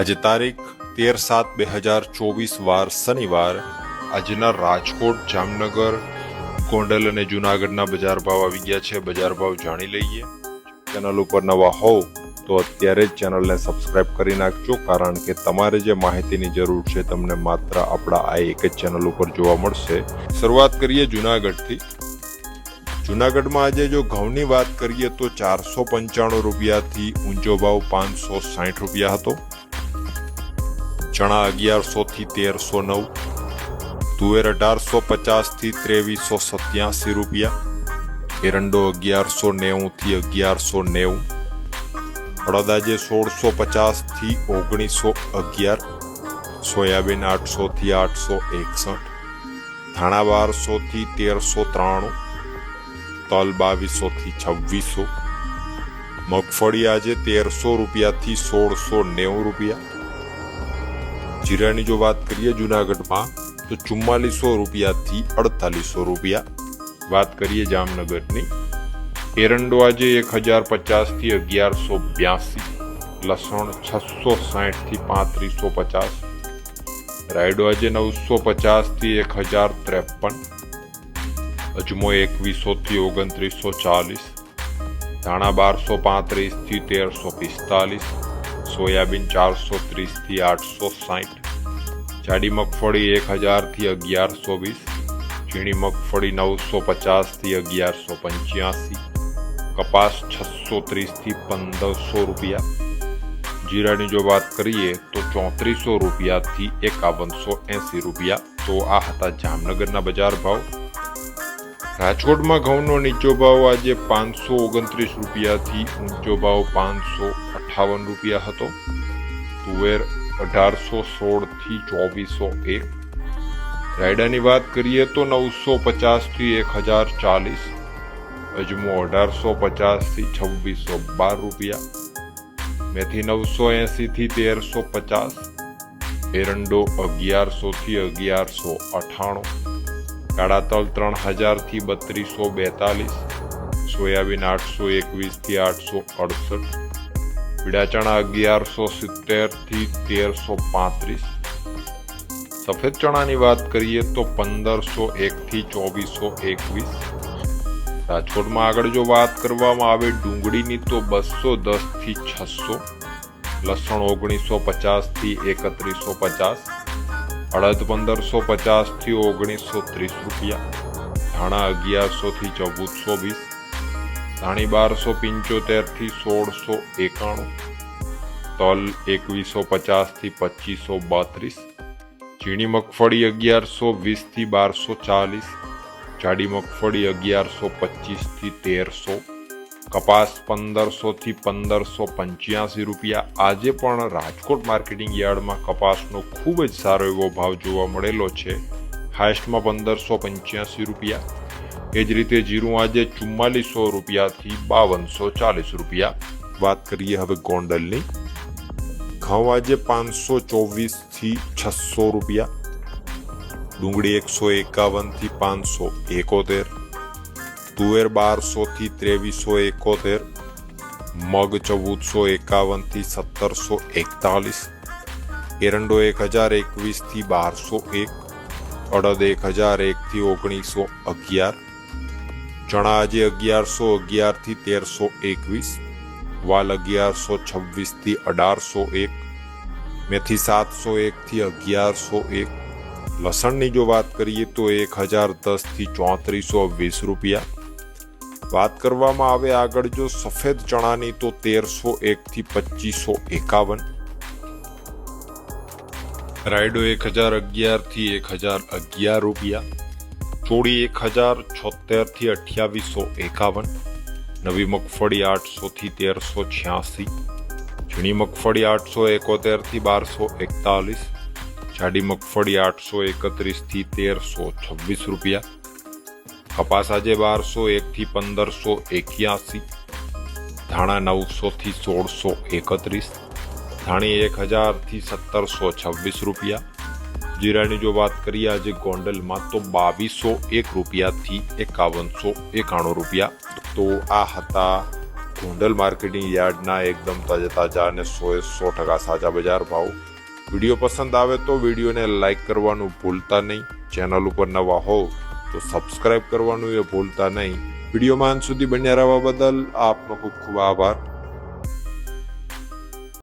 આજે તારીખ તેર સાત બે હજાર ચોવીસ વાર શનિવાર. આજના રાજકોટ, જામનગર, ગોંડલ અને જુનાગઢના બજાર ભાવ આવી ગયા છે. બજાર ભાવ જાણી લઈએ. ચેનલ ઉપર નવા હોવ તો અત્યારે જ ચેનલને સબસ્ક્રાઇબ કરી નાખજો, કારણ કે તમારે જે માહિતીની જરૂર છે તમને માત્ર આપણા આ એક જ ચેનલ ઉપર જોવા મળશે. શરૂઆત કરીએ જુનાગઢથી. જુનાગઢમાં આજે જો ઘઉંની વાત કરીએ તો ચારસો પંચાણું રૂપિયાથી ઊંચો ભાવ પાંચસો સાઠ રૂપિયા હતો. ચણા અગિયારસો થી તેરસો નવ, તુવેર અઢારસો પચાસથી ત્રેવીસો સત્યાસી રૂપિયા, એરંડો અગિયારસો નેવું થી અગિયારસો નેવું અડદ આજે સોળસો પચાસથી ઓગણીસો અગિયાર, સોયાબીન આઠસો થી આઠસો એકસઠ, ધાણા બારસો થી તેરસો ત્રાણું, તલ બાવીસો થી છવ્વીસો, મગફળી આજે તેરસો રૂપિયાથી સોળસો નેવું રૂપિયા જીરાની જો વાત કરીએ જુનાગઢમાં, તો ચુમ્માલીસો રૂપિયાથી અડતાલીસો રૂપિયા. વાત કરીએ જામનગરની, એરંડો આજે એક હજાર પચાસથી અગિયારસો બ્યાસી, લસણ છસો સાઠથી પાંત્રીસો પચાસ, રાયડો આજે નવસો પચાસથી એક હજાર ત્રેપન અજમો એકવીસોથી ઓગણત્રીસો ચાલીસ, ધાણા બારસો પાંત્રીસથી તેરસો પિસ્તાલીસ સોયાબીન ચારસો ત્રીસથી આઠસો સાઠ, જાડી મગફળી એક હજારથી અગિયારસો વીસ, ઝીણી મગફળી નવસો પચાસથી અગિયારસો પંચ્યાસી, કપાસ છસો ત્રીસથી પંદરસો રૂપિયા. જીરાની જો વાત કરીએ તો ચોત્રીસો રૂપિયાથી એકાવનસો એંસી રૂપિયા. તો આ હતા જામનગરના બજાર ભાવ. રાજકોટમાં ઘઉંનો નીચો ભાવ આજે પાંચસો ઓગણત્રીસ રૂપિયાથી ઊંચો ભાવ પાંચસો અઠાવન રૂપિયા હતો. તુવેર અઢારસો સોળથી ચોવીસો એક. રાયડાની વાત કરીએ તો નવસો પચાસથી એક હજાર ચાલીસ. અજમો અઢારસો પચાસથી છવ્વીસો બાર રૂપિયા. મેથી નવસો એંસીથી તેરસો પચાસ. એરંડો અગિયારસોથી અગિયારસો અઠાણું. કાળા તલ ત્રણ હજારથી બત્રીસો બેતાલીસ, સોયાબીન આઠસો એકવીસથી આઠસો અડસઠ, પીળા ચણા અગિયારસો સિત્તેરથી તેરસો પાંત્રીસ. સફેદ ચણાની વાત કરીએ તો પંદરસો એકથી ચોવીસો એકવીસ. રાજકોટમાં આગળ જો વાત કરવામાં આવે ડુંગળીની તો બસો દસથી છસો, લસણ ઓગણીસો પચાસથી એકત્રીસો પચાસ અડદ પંદરસો પચાસથી ઓગણીસો ત્રીસ રૂપિયા. ધાણા અગિયારસોથી ચૌદસો વીસ. ધાણી બારસો પંચોતેરથી સોળસો એકાણું. તલ એકવીસો પચાસથી પચીસો બત્રીસ. ઝીણી મગફળી અગિયારસો વીસથી બારસો ચાલીસ. જાડી મગફળી અગિયારસો પચીસથી તેરસો. કપાસ પંદરસોથી પંદરસો પંચ્યાસી રૂપિયા. આજે પણ રાજકોટ માર્કેટિંગ યાર્ડમાં કપાસનો ખૂબ જ સારો એવો ભાવ જોવા મળેલો છે. હાઈસ્ટમાં પંદરસો પંચ્યાસી રૂપિયા. એ જ રીતે જીરું આજે ચુમ્માલીસો રૂપિયાથી બાવનસો ચાલીસ રૂપિયા. વાત કરીએ હવે ગોંડલની. ઘઉં આજે પાંચસો ચોવીસથી છસો રૂપિયા. ડુંગળી એકસો એકાવનથી પાંચસો એકોતેર. તુવેર બારસોથી ત્રેવીસો એકોતેર, મગ ચૌદસો એકાવનથી સત્તરસો એકતાલીસ, એરંડો એક હજાર એકવીસથી બારસો એક, અડદ એક હજાર એકથી ઓગણીસો અગિયાર, ચણા આજે અગિયારસો અગિયારથી તેરસો એકવીસ, વાલ અગિયારસો છવ્વીસથી અઢારસો એક, મેથી સાતસો એકથી અગિયારસો એક, લસણની જો વાત કરીએ તો એક હજાર દસથી ચોત્રીસો વીસ રૂપિયા વાત કરવામાં આવે આગળ જો સફેદ ચણાની તો તેરસો એકથી પચીસો એકાવન. રાયડો એક હજાર અગિયારથી એક હજાર અગિયાર રૂપિયા. ચોળી એક હજાર છોતેરથી અઠ્યાવીસો એકાવન. નવી મગફળી આઠસોથી તેરસો છ્યાસી. ઝીણી મગફળી આઠસો એકોતેરથી બારસો એકતાલીસ. જાડી મગફળી આઠસો એકત્રીસથી તેરસો છવ્વીસ રૂપિયા. કપાસ આજે બારસો એકથી પંદરસો એક્યાસી, ધાણા નવસોથી સોળસો એકત્રીસ, ધાણી એક હજારથી સત્તરસો છવ્વીસ રૂપિયા. જીરાની જો વાત કરીએ આજે ગોંડલમાં તો બાવીસો એક રૂપિયાથી એકાવનસો એકાણું રૂપિયા. તો આ હતા ગોંડલ માર્કેટિંગ યાર્ડના એકદમ તાજા તાજા અને સો એ સો ટકા સાચા બજાર ભાવ. વીડિયો પસંદ આવે તો વિડીયોને લાઇક કરવાનું ભૂલતા નહીં. ચેનલ ઉપર નવા હોવ તો સબસ્ક્રાઇબ કરવાનું એ ભૂલતા નહીં. વિડીયોમાં સુધી બન્યા રહેવા બદલ આપનો ખૂબ ખૂબ આભાર.